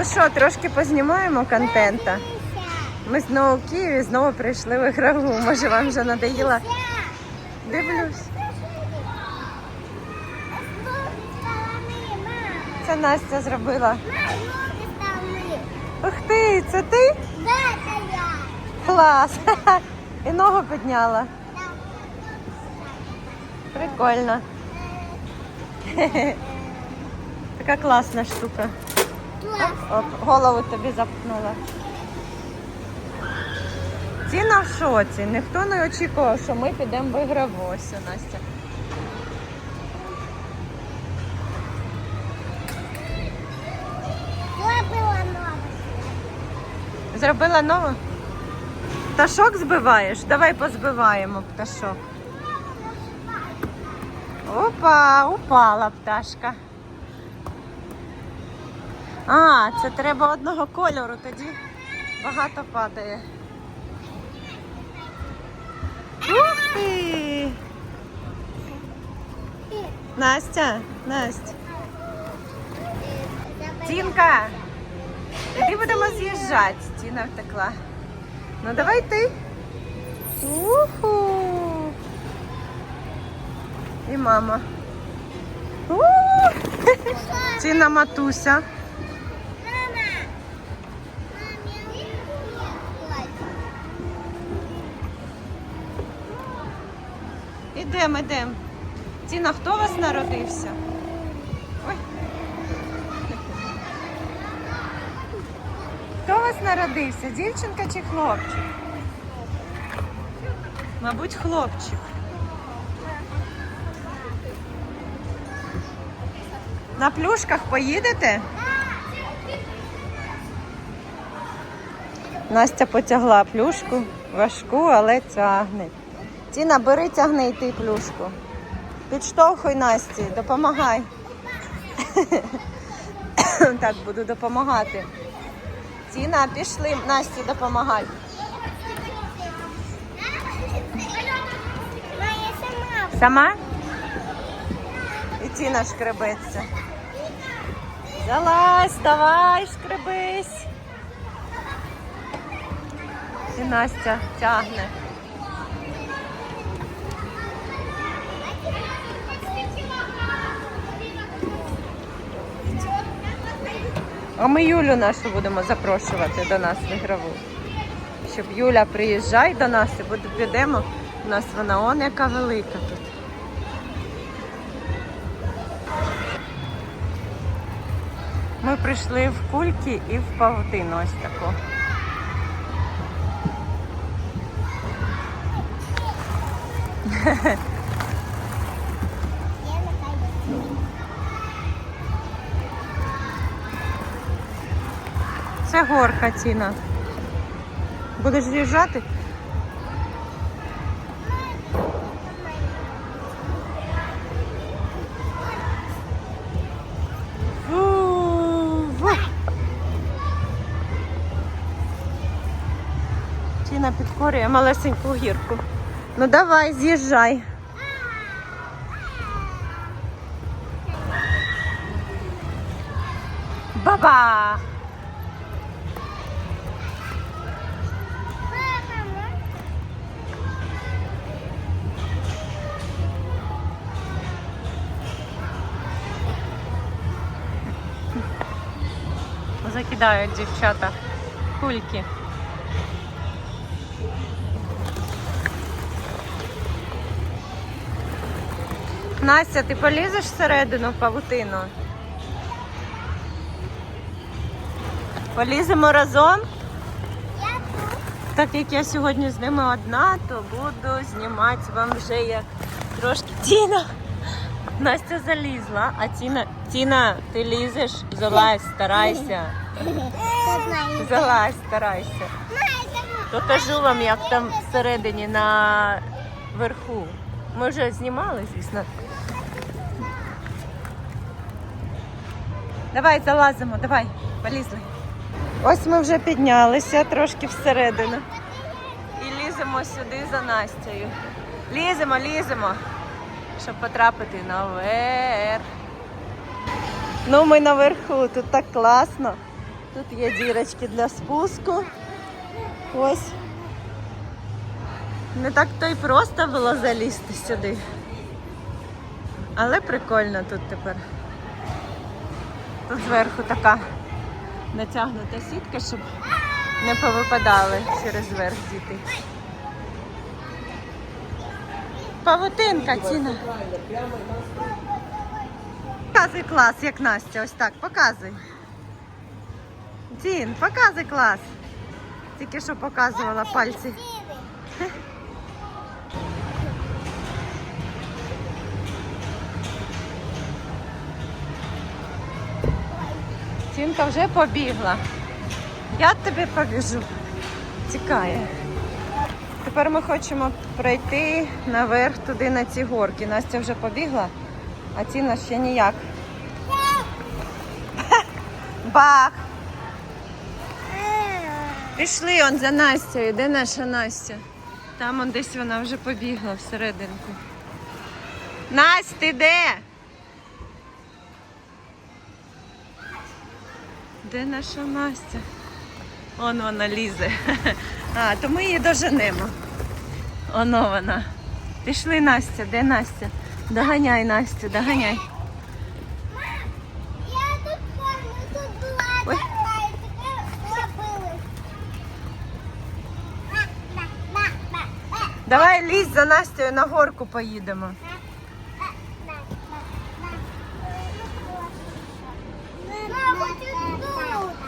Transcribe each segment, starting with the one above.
Ну що, трошки познімаємо контента. Ми знову в Києві, знову прийшли в ігрову. Може, вам вже надоїло? Дивлюсь. Це Настя зробила. Ух ти, це ти? Клас! І ногу підняла. Прикольно. Така класна штука. Оп, голову тобі запхнула. Ціна в шоці. Ніхто не очікував, що ми підемо в ігрову. Ось, Настя. Зробила нову? Пташок збиваєш? Давай позбиваємо пташок. Опа, упала пташка. А, це треба одного кольору, тоді багато падає. Ух ти! Настя, Настя. Тінка, іди будемо з'їжджати. Тіна втекла. Ну давай ти. Уху. І мама. Тіна матуся. Ідемо, ідемо. Тіна, хто у вас народився? Ой. Хто у вас народився? Дівчинка чи хлопчик? Мабуть, хлопчик. На плюшках поїдете? Настя потягла плюшку, важку, але тягне. Тіна, бери, тягни і ти плюшку. Підштовхуй Насті, допомагай. Так, буду допомагати. Тіна, пішли Насті допомагай. Сама? І Тіна шкребеться. Залазь, давай, шкребись. І Настя тягне. А ми Юлю нашу будемо запрошувати до нас в ігрову. Щоб Юля приїжджай до нас і підемо. У нас вона он яка велика тут. Ми прийшли в кульки і в павутину ось таку. Це горка ціна. Будеш з'їжджати? Тіна підкорює малесеньку гірку. Ну давай, з'їжджай. Закидають дівчата кульки. Настя, ти полізеш всередину в павутину? Поліземо разом? Так як я сьогодні з ними одна, то буду знімати вам вже як трошки Тіна. Настя залізла, а Тіна, Тіна, ти лізеш, залазь, старайся. Залазь, старайся. Покажу вам, як там всередині на верху. Ми вже знімали, звісно. Давай залазимо, давай, полізли. Ось ми вже піднялися трошки всередину. І ліземо сюди за Настею. Ліземо, ліземо, щоб потрапити наверх. Ну, ми наверху, тут так класно. Тут є дірочки для спуску. Ось. Не так то й просто було залізти сюди. Але прикольно тут тепер. Тут зверху така натягнута сітка, щоб не повипадали через верх діти. Павутинка, Тіна. Показуй клас, як Настя, ось так, показуй. Тін, показуй клас. Тільки що показувала пальці. Тінка вже побігла. Я тобі побіжу. Тікає. Тепер ми хочемо пройти наверх туди на ці горки. Настя вже побігла, а Тіна ще ніяк. Бах! Пішли он за Настю. Де наша Настя? Там он десь вона вже побігла всерединку. Настя, ти де? Де наша Настя? Он вона лізе. А, то ми її доженемо. Оно вона. Пішли Настя, де Настя? Доганяй Настю, доганяй. Я тут форму, тут була і тепер ба, Давай лізь за Настю на горку поїдемо.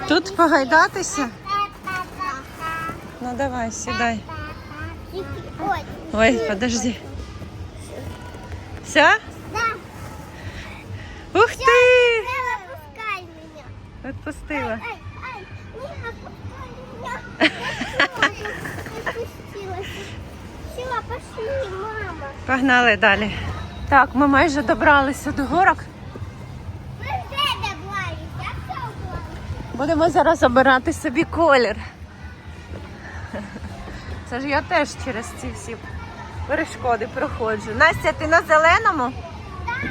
Тут погайдатися? Ну давай, сідай. Ой, подожди. Все? Да. Ух ти! Не выпускай меня. Відпустила. Ай, ай, не отпускай меня. Отпустилась. Все, пошли, мама. Погнали далі. Так, ми майже добралися до горок. Мы все добрались, я все. Будемо зараз обирати собі колір. Це ж я теж через ці всі перешкоди проходжу. Настя, ти на зеленому? Да, а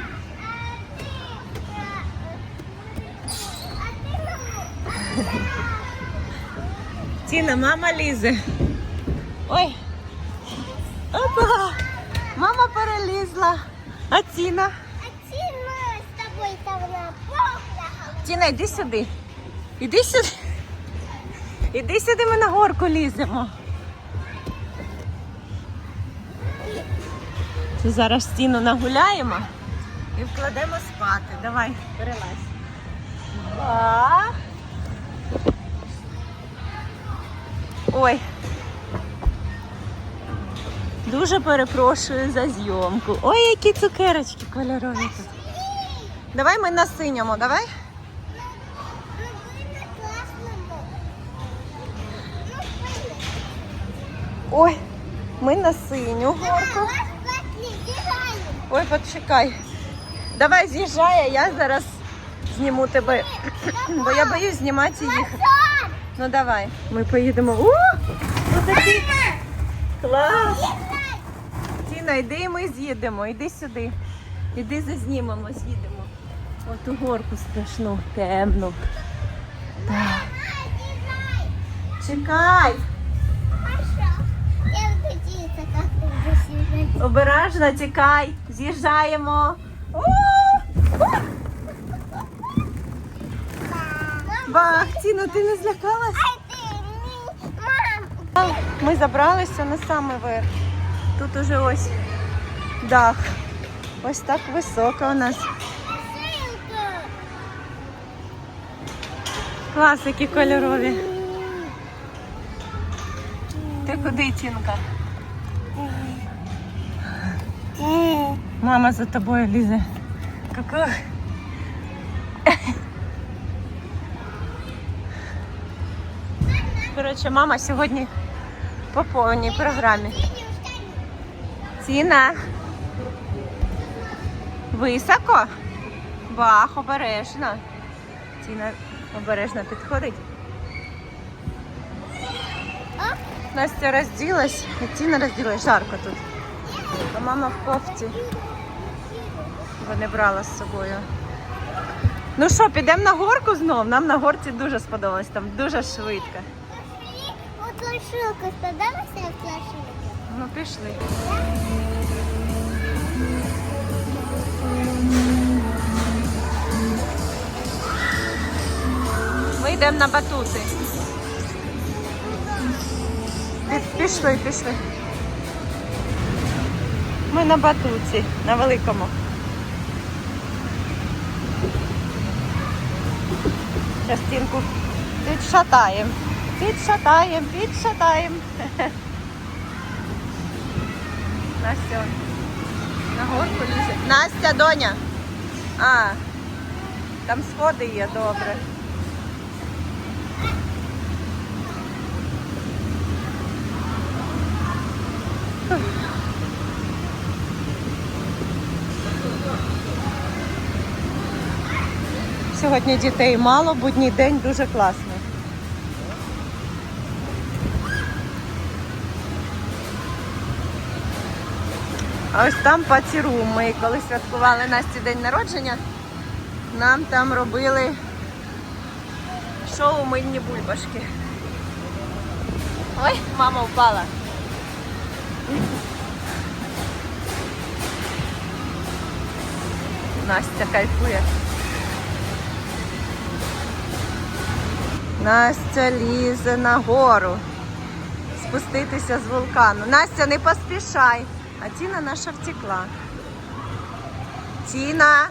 ты... А ты, мама? Тіна, мама лізе. Ой. Опа! Мама перелізла. А Тіна? А ты, мы с тобой там на пол Тіна, йди сюди. Іди сюди. Іди сюди, ми на горку ліземо. Це зараз стіну нагуляємо і вкладемо спати. Давай, перелазь. Два. Ой. Дуже перепрошую за зйомку. Ой, які цукерочки кольорові тут. Давай ми на синьому, давай. Ой, ми на синю горку. Ой, почекай. Давай з'їжджай, а я зараз зніму тебе. Бо я боюсь знімати їх. Ну давай. Ми поїдемо. О! Ось такий клас! Тіна, йди і ми з'їдемо. Іди сюди. Іди зазнімемо, з'їдемо. Оту горку страшну, темну. Так. Чекай! Хорошо. Я буду учиться, как ты будешь съезжать. Обережно тікай, з'їжджаємо. О! Бах, Тіно, ти не злякалась? Ай, ты, ми- мам, Ми забралися на самий верх. Тут уже ось дах. Ось так високо у нас. посилка. Клас, які кольорові. Ти куди, Тінка? Мама за тобою лізе. Какой? Коротше, мама сьогодні по повній програмі. Тіна. Високо? Бах, обережно. Тіна обережно підходить. Настя розділась, і Тіна розділась. Жарко тут. А мама в кофті, бо не брала з собою. Ну що, підемо на горку знов? Нам на горці дуже сподобалось, там дуже швидко. Пошли у плашилку. Сподобався в плашилку? Ну пішли. Ми йдемо на батути. Пішли, пішли. Ми на батуті, на великому. Частинку підшатаємо. Підшатаємо, підшатаємо. Настя, на горку лізе. Настя, доня. А, там сходи є, добре. Сьогодні дітей мало, будній день дуже класний. А ось там патіру. Ми коли святкували Насті день народження, нам там робили шоу мильні бульбашки. Ой, мама впала. Настя кайфує. Настя лізе на гору. Спуститися з вулкану. Настя, не поспішай. А Тіна наша втекла. Тіна.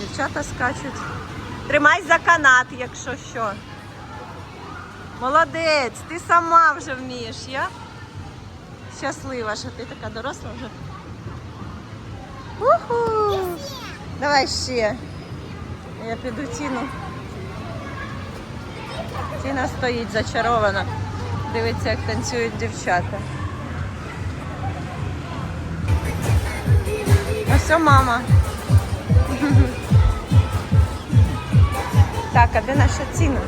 Дівчата скачуть. Тримай за канат, якщо що. Молодець, ти сама вже вмієш, я щаслива, що ти така доросла вже. Уху! Давай ще. Я піду Тіну. Тіна стоїть зачарована. Дивиться, як танцюють дівчата. Ось мама. Так, а де наша ціна?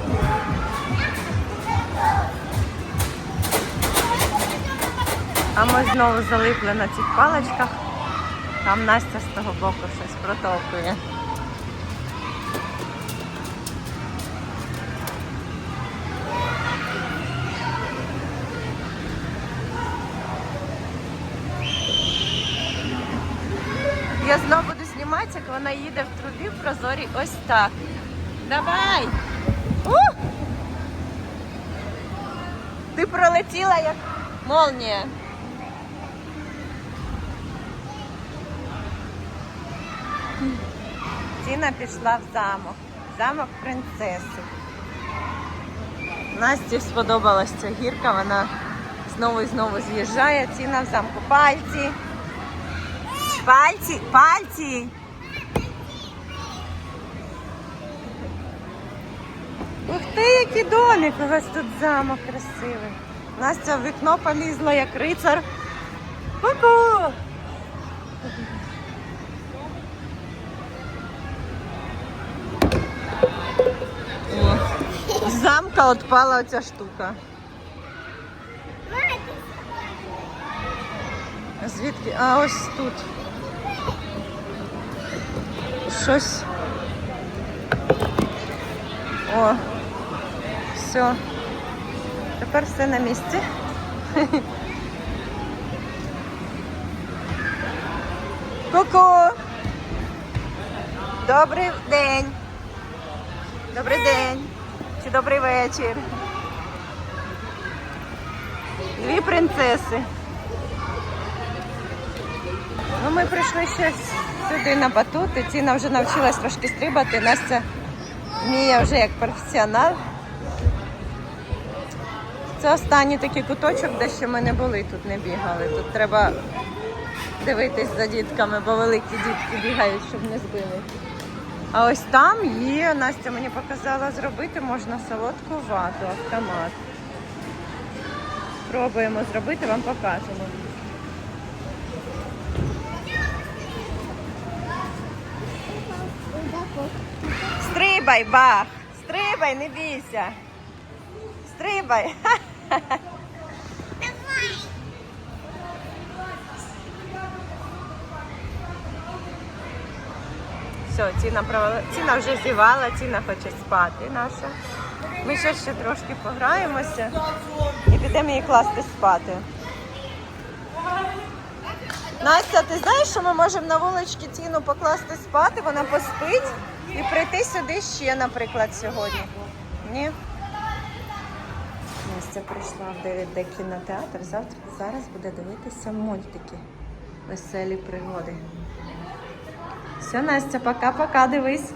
А ми знову залипли на цих паличках. Там Настя з того боку щось протовкує. Їде в трубі в прозорі ось так. Давай! У! Ти пролетіла як молнія. Тіна пішла в замок. Замок принцеси. Насті сподобалась ця гірка, вона знову і знову з'їжджає. Тіна в замку. Пальці. Пальці, пальці. Ти, який домик у вас тут замок красивий. Настя в вікно полізла, як рицар. Ку-ку! З замка відпала оця штука. Звідки? А ось тут. Щось. О, все. Тепер все на місці. Ку-ку! Добрий день. Добрий день. Чи добрий вечір. Дві принцеси. Ну, ми прийшли ще сюди на батути. Тіна вже навчилась трошки стрибати. Настя вміє вже як професіонал. Це останній такий куточок, де ще ми не були, тут не бігали. Тут треба дивитись за дітками, бо великі дітки бігають, щоб не збили. А ось там є, Настя мені показала зробити, можна солодку вату, автомат. Пробуємо зробити, вам покажемо. Стрибай, бах! Стрибай, не бійся. Стрибай. Все, Ціна провала. Ціна вже зівала, Ціна хоче спати наша. Ми ще ще трошки пограємося і підемо її класти спати. Настя, ти знаєш, що ми можемо на вуличці Тіну покласти спати, вона поспить і прийти сюди ще, наприклад, сьогодні. Ні? Настя прийшла в 9D кінотеатр. Завтра зараз буде дивитися мультики. Веселі пригоди. Все, Настя, пока-пока, дивись.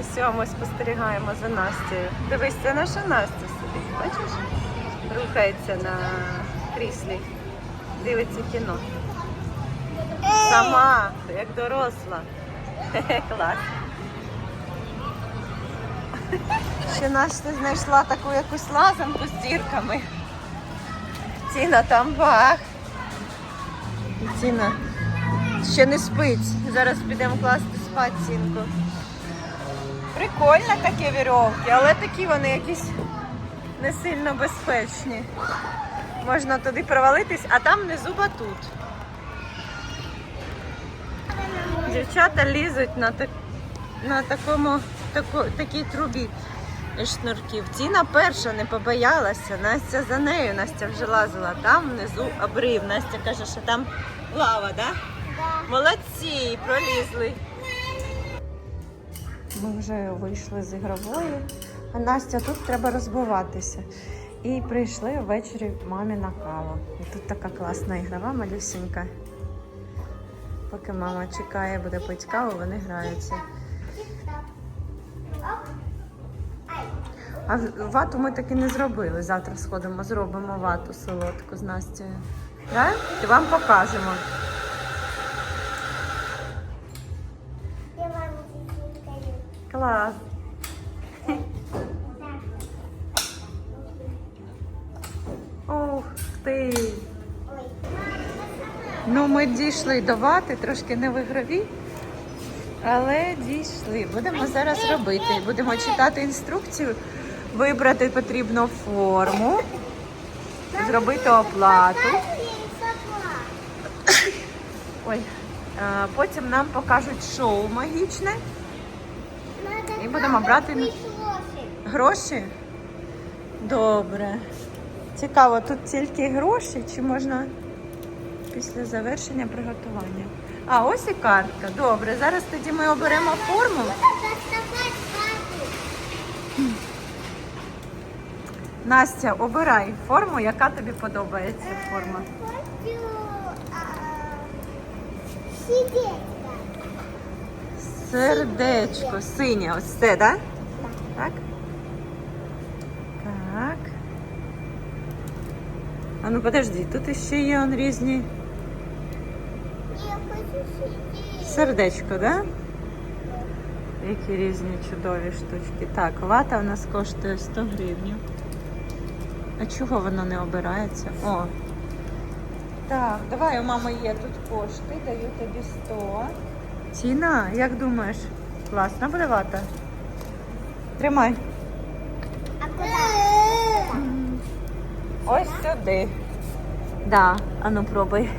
Ось ми спостерігаємо за Настею. Дивись, це наша Настя сидить, бачиш? Рухається на кріслі. Дивиться кіно. Сама, як доросла. Клас. Ще Настя знайшла таку якусь лазанку з дірками. Ціна там бах. І Ціна ще не спить. Зараз підемо класти спати цінку. Прикольно такі вірьовки, але такі вони якісь не сильно безпечні. Можна туди провалитись, а там внизу батут. Дівчата лізуть на, так, на такому, таку, такій трубі шнурків. Ціна перша не побоялася, Настя за нею, Настя вже лазила. Там внизу обрив. Настя каже, що там лава, так? Да? Да. Молодці, пролізли. Ми вже вийшли з ігрової, а Настя тут треба розбиватися. І прийшли ввечері мамі на каву. І тут така класна ігрова малюсінька. Поки мама чекає, буде пити каву, вони граються. А вату ми таки не зробили. Завтра сходимо, зробимо вату солодку з Настю. Да? І вам покажемо. Я вам. Клас. Ух ти. Ну, ми дійшли до вати, трошки не в але дійшли. Будемо зараз робити. Будемо читати інструкцію, вибрати потрібну форму, зробити оплату. Ой. Потім нам покажуть шоу магічне. І будемо брати- Гроші? Добре. Цікаво, тут тільки гроші чи можна після завершення приготування? А, ось і картка. Добре, зараз тоді ми оберемо форму. Настя, обирай форму, яка тобі подобається форма. Сердечко, синє, ось це, да? так? Так. А ну подожди, тут іще є он різні. Сердечко, да? Які різні чудові штучки. Так, вата у нас коштує 100 гривень. А чого воно не обирається? О. Так, давай у мами є тут кошти, даю тобі 100. Ціна, як думаєш? Класна буде вата? Тримай. А куда? Ось сюди. Да, а ну пробуй.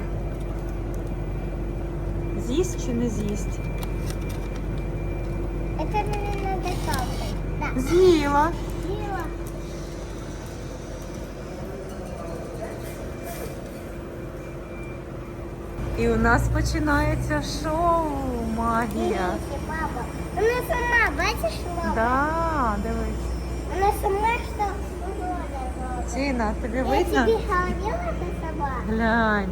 З'їсть чи не з'їсть? Это мне надо капать. Да. З'їла. Сила. І у нас починається шоу магія. Видите, папа. Она сама, бачишь, мама? Да, дивись. Она сама что угодно. Ціна, тобі Я видно? тебе говорила, это собака. Глянь.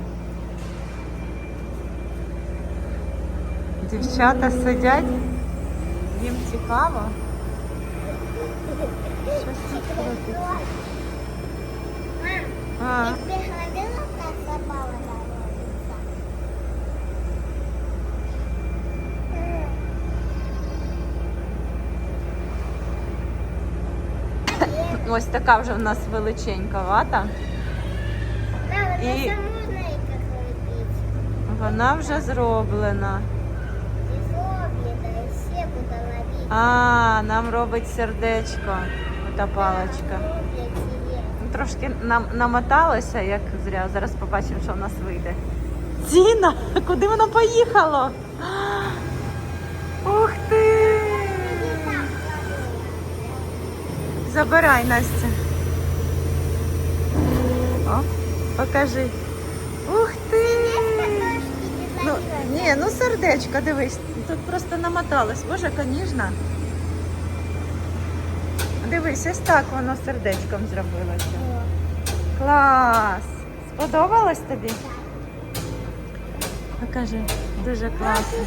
Дівчата сидять, їм цікаво. Щось тут крутиться. А, я тебе говорила, как собака заводится? М. ось така вже в нас величенька вата. Лепить. Вона вже зроблена. А, нам робить сердечко. Та паличка. Ну, трошки нам намоталося, як зря. Зараз побачимо, що в нас вийде. Діна, куди воно поїхало? Ух ти! Забирай, Настя. О, покажи. Ух ти! Ну, ні, ну сердечко, дивись. Тут просто намоталось. Боже, ніжна. Дивись, ось так воно сердечком зробилося. Клас! Сподобалось тобі? Покажи, дуже класно.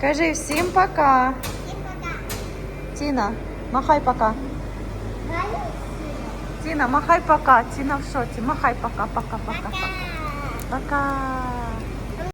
Кажи всім пока. Тіна, махай пока. Тіна, махай пока. Тіна в шоці. Махай пока, пока, пока. Пока. пока.